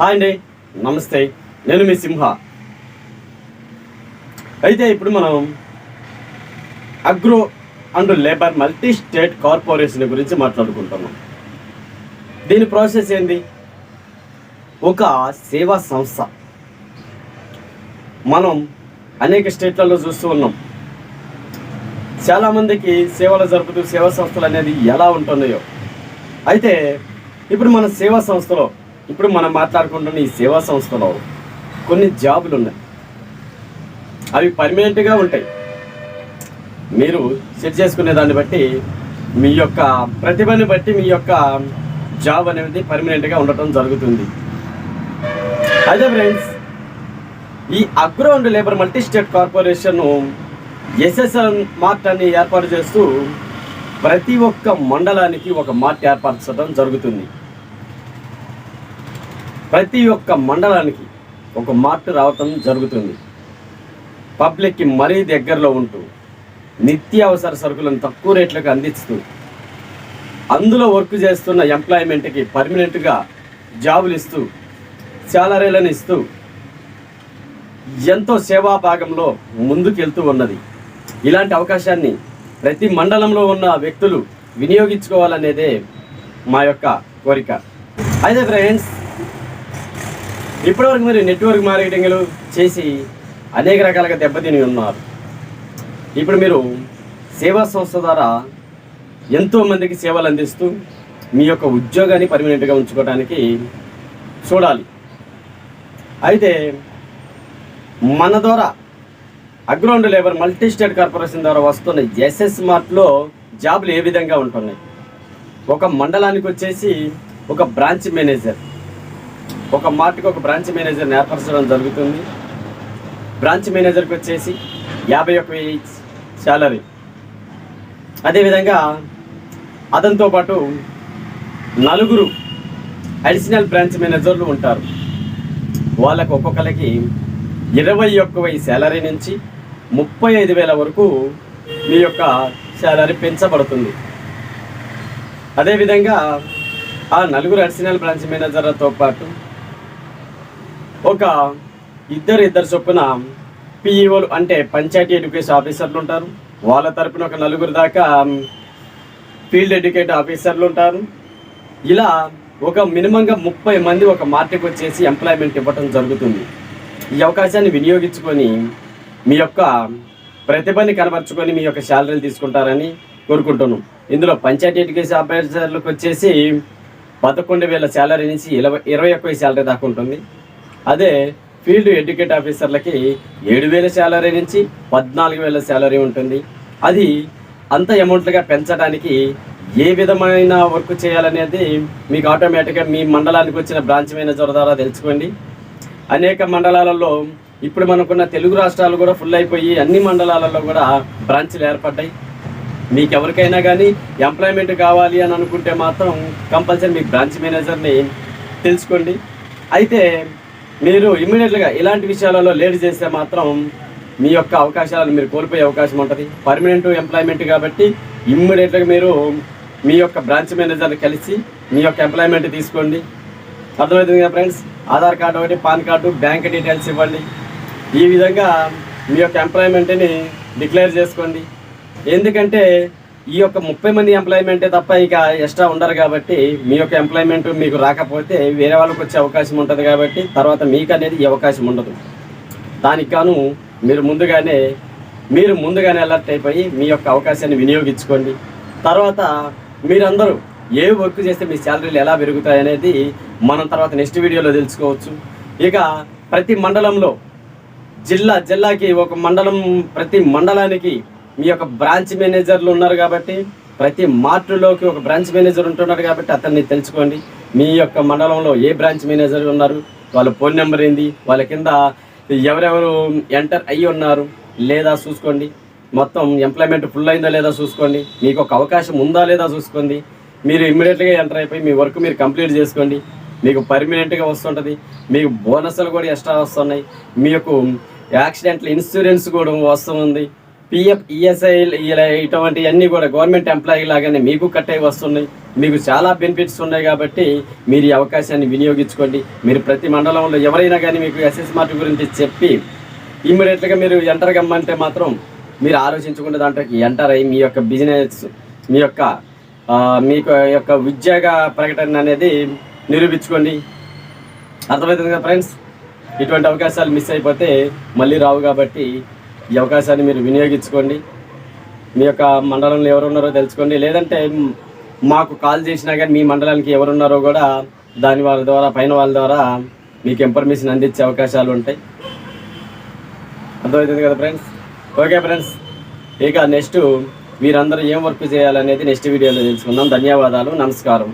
Hi అండి. నమస్తే. నేను మీ సింహ. అయితే ఇప్పుడు మనం agro and labour multi state corporation గురించి మాట్లాడుకుంటున్నాం. దీని ప్రాసెస్ ఏంది? ఒక సేవా సంస్థ. మనం అనేక స్టేట్లలో చూస్తూ ఉన్నాం. చాలామందికి సేవలు జరుపుతూ సేవా సంస్థలు అనేది ఎలా ఉంటున్నాయో. అయితే ఇప్పుడు మన సేవా సంస్థలో ఇప్పుడు మనం మాట్లాడుకుంటున్న ఈ సేవా సంస్థలో కొన్ని జాబులు ఉన్నాయి. అవి పర్మనెంట్గా ఉంటాయి. మీరు సెట్ చేసుకునే దాన్ని బట్టి మీ యొక్క ప్రతిభని బట్టి మీ యొక్క జాబ్ అనేది పర్మనెంట్గా ఉండటం జరుగుతుంది. అదే ఫ్రెండ్స్ ఈ agro and labour multi state corporation S S N mart అని ఏర్పాటు చేస్తూ ప్రతి ఒక్క మండలానికి ఒక మార్ట్ ఏర్పరచడం జరుగుతుంది. ప్రతి ఒక్క మండలానికి ఒక మార్ట్ రావటం జరుగుతుంది. పబ్లిక్కి మరీ దగ్గరలో ఉంటూ నిత్యావసర సరుకులను తక్కువ రేట్లకు అందిస్తూ అందులో వర్క్ చేస్తున్న ఎంప్లాయ్మెంట్కి పర్మనెంట్గా జాబులు ఇస్తూ శాలరీలను ఇస్తూ ఎంతో సేవా భాగంలో ముందుకెళ్తూ ఉన్నది. ఇలాంటి అవకాశాన్ని ప్రతి మండలంలో ఉన్న వ్యక్తులు వినియోగించుకోవాలనేదే మా యొక్క కోరిక. అయితే ఫ్రెండ్స్ ఇప్పటివరకు మీరు నెట్వర్క్ మార్కెటింగ్లు చేసి అనేక రకాలుగా దెబ్బతిని ఉన్నారు. ఇప్పుడు మీరు సేవా సంస్థ ద్వారా ఎంతోమందికి సేవలు అందిస్తూ మీ యొక్క ఉద్యోగాన్ని పర్మనెంట్గా ఉంచుకోవడానికి చూడాలి. అయితే మన ద్వారా agro and labour multi state corporation ద్వారా వస్తున్న ఎస్ఎస్ మార్ట్లో జాబులు ఏ విధంగా ఉంటున్నాయి? ఒక మండలానికి వచ్చేసి ఒక బ్రాంచ్ మేనేజర్ ఒక మార్ట్కి ఒక బ్రాంచ్ మేనేజర్ని ఏర్పరచడం జరుగుతుంది. బ్రాంచ్ మేనేజర్కి వచ్చేసి యాభై ఒక్క వెయ్యి శాలరీ. అదేవిధంగా అతనితో పాటు నలుగురు అడిషనల్ బ్రాంచ్ మేనేజర్లు ఉంటారు. వాళ్ళకు ఒక్కొక్కరికి ఇరవై ఒక్క వెయ్యి శాలరీ నుంచి ముప్పై ఐదు వేల వరకు మీ యొక్క శాలరీ పెంచబడుతుంది. అదేవిధంగా ఆ నలుగురు అడిషనల్ బ్రాంచ్ మేనేజర్లతో పాటు ఒక ఇద్దరు ఇద్దరు చొప్పున పిఈఓలు అంటే పంచాయతీ ఎడ్యుకేషన్ ఆఫీసర్లు ఉంటారు. వాళ్ళ తరపున ఒక నలుగురు దాకా ఫీల్డ్ ఎడ్యుకేట్ ఆఫీసర్లు ఉంటారు. ఇలా ఒక మినిమంగా ముప్పై మంది ఒక మార్కెట్కి వచ్చేసి ఎంప్లాయ్మెంట్ ఇవ్వటం జరుగుతుంది. ఈ అవకాశాన్ని వినియోగించుకొని మీ యొక్క ప్రతిభని కనబరుచుకొని మీ యొక్క శాలరీలు తీసుకుంటారని కోరుకుంటున్నాం. ఇందులో పంచాయతీ ఎడ్యుకేషన్ ఆఫీసర్లకు వచ్చేసి పదకొండు వేల శాలరీ నుంచి ఇరవై ఇరవై ఒక్క శాలరీ దాకా ఉంటుంది. అదే ఫీల్డ్ ఎడ్యుకేట్ ఆఫీసర్లకి ఏడు వేల శాలరీ నుంచి పద్నాలుగు వేల శాలరీ ఉంటుంది. అది అంత అమౌంట్లుగా పెంచడానికి ఏ విధమైన వర్క్ చేయాలనేది మీకు ఆటోమేటిక్గా మీ మండలానికి వచ్చిన బ్రాంచ్ మేనేజర్ ద్వారా తెలుసుకోండి. అనేక మండలాలలో ఇప్పుడు మనకున్న తెలుగు రాష్ట్రాలు కూడా ఫుల్ అయిపోయి అన్ని మండలాలలో కూడా బ్రాంచ్లు ఏర్పడ్డాయి. మీకు ఎవరికైనా కానీ ఎంప్లాయ్మెంట్ కావాలి అని అనుకుంటే మాత్రం కంపల్సరీ మీ బ్రాంచ్ మేనేజర్ని తెలుసుకోండి. అయితే మీరు ఇమ్మీడియట్గా ఇలాంటి విషయాలలో లేట్ చేస్తే మాత్రం మీ యొక్క అవకాశాలను మీరు కోల్పోయే అవకాశం ఉంటుంది. పర్మనెంట్ ఎంప్లాయ్మెంట్ కాబట్టి ఇమ్మీడియట్గా మీరు మీ యొక్క బ్రాంచ్ మేనేజర్ని కలిసి మీ యొక్క ఎంప్లాయ్మెంట్ తీసుకోండి. అర్థమవుతుంది కదా ఫ్రెండ్స్ ఆధార్ కార్డు ఒకటి పాన్ కార్డు బ్యాంక్ డీటెయిల్స్ ఇవ్వండి. ఈ విధంగా మీ యొక్క ఎంప్లాయ్మెంట్ని డిక్లేర్ చేసుకోండి. ఎందుకంటే ఈ యొక్క ముప్పై మంది ఎంప్లాయ్మెంటే తప్ప ఇక ఎక్స్ట్రా ఉండరు కాబట్టి మీ యొక్క ఎంప్లాయ్మెంట్ మీకు రాకపోతే వేరే వాళ్ళకి వచ్చే అవకాశం ఉంటుంది కాబట్టి తర్వాత మీకు అనేది ఈ అవకాశం ఉండదు. దానికి గాను మీరు ముందుగానే మీరు ముందుగానే అలర్ట్ అయిపోయి మీ యొక్క అవకాశాన్ని వినియోగించుకోండి. తర్వాత మీరందరూ ఏ వర్క్ చేస్తే మీ శాలరీలు ఎలా పెరుగుతాయి అనేది మనం తర్వాత నెక్స్ట్ వీడియోలో తెలుసుకోవచ్చు. ఇక ప్రతి మండలంలో జిల్లా జిల్లాకి ఒక మండలం ప్రతి మండలానికి మీ యొక్క బ్రాంచ్ మేనేజర్లు ఉన్నారు కాబట్టి ప్రతి మార్టులోకి ఒక బ్రాంచ్ మేనేజర్ ఉంటున్నారు కాబట్టి అతన్ని తెలుసుకోండి. మీ యొక్క మండలంలో ఏ బ్రాంచ్ మేనేజర్ ఉన్నారు? వాళ్ళ ఫోన్ నెంబర్ ఏంది? వాళ్ళ కింద ఎవరెవరు ఎంటర్ అయ్యి ఉన్నారు లేదా చూసుకోండి. మొత్తం ఎంప్లాయ్మెంట్ ఫుల్ అయిందా లేదా చూసుకోండి. మీకు ఒక అవకాశం ఉందా లేదా చూసుకోండి. మీరు ఇమ్మీడియట్గా ఎంటర్ అయిపోయి మీ వర్క్ మీరు కంప్లీట్ చేసుకోండి. మీకు పర్మనెంట్గా వస్తుంటుంది. మీకు బోనస్లు కూడా ఎక్స్ట్రా వస్తున్నాయి. మీ యొక్క యాక్సిడెంట్ల ఇన్సూరెన్స్ కూడా వస్తుంది. పిఎఫ్ ఈఎస్ఐ ఇలా ఇటువంటివన్నీ కూడా గవర్నమెంట్ ఎంప్లాయీ లాగానే మీకు కట్ అయి వస్తున్నాయి. మీకు చాలా బెనిఫిట్స్ ఉన్నాయి కాబట్టి మీరు ఈ అవకాశాన్ని వినియోగించుకోండి. మీరు ప్రతి మండలంలో ఎవరైనా కానీ మీకు ఎస్ఎస్ మార్ట్ గురించి చెప్పి ఇమ్మీడియట్గా మీరు ఎంటర్ కమ్మంటే మాత్రం మీరు ఆలోచించకుండా దాంట్లోకి ఎంటర్ అయ్యి మీ యొక్క బిజినెస్ మీ యొక్క మీకు యొక్క ఉద్యోగ ప్రకటన అనేది నిరూపించుకోండి. అర్థమవుతుంది కదా ఫ్రెండ్స్ ఇటువంటి అవకాశాలు మిస్ అయిపోతే మళ్ళీ రావు కాబట్టి ఈ అవకాశాన్ని మీరు వినియోగించుకోండి. మీ యొక్క మండలంలో ఎవరున్నారో తెలుసుకోండి. లేదంటే మాకు కాల్ చేసినా కానీ మీ మండలానికి ఎవరున్నారో కూడా దాని వాళ్ళ ద్వారా పైన వాళ్ళ ద్వారా మీకు ఇన్ఫర్మేషన్ అందించే అవకాశాలు ఉంటాయి. అర్థమవుతుంది కదా ఫ్రెండ్స్? Okay friends. ఇక నెక్స్ట్ మీరందరూ ఏం వర్క్ చేయాలనేది నెక్స్ట్ వీడియోలో తెలుసుకుందాం. ధన్యవాదాలు. నమస్కారం.